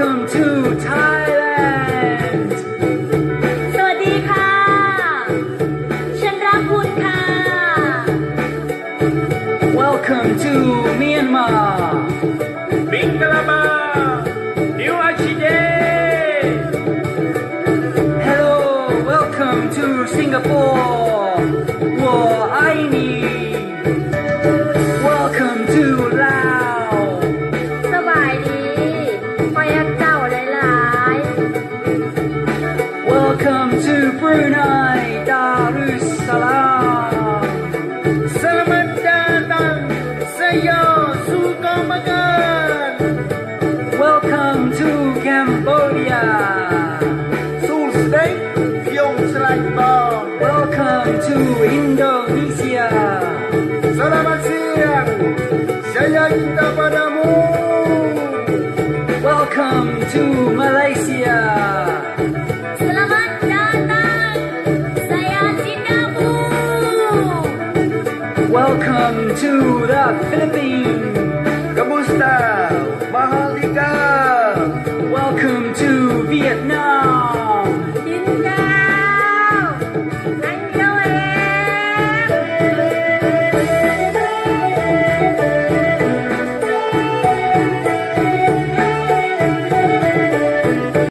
Welcome to Thailand. สวัสดีค่ะ ฉันรักคุณค่ะ Welcome to Myanmar. มิงกลามา New Achide Hello welcome to Singapore. 我爱你 Selamat datang saya Sulkamakan Welcome to Cambodia. Sulstek Fyong Selai Bang. Welcome to Indonesia. Selamat siang. Saya cinta padamu. Welcome to Malaysia Welcome to the Philippines Kamusta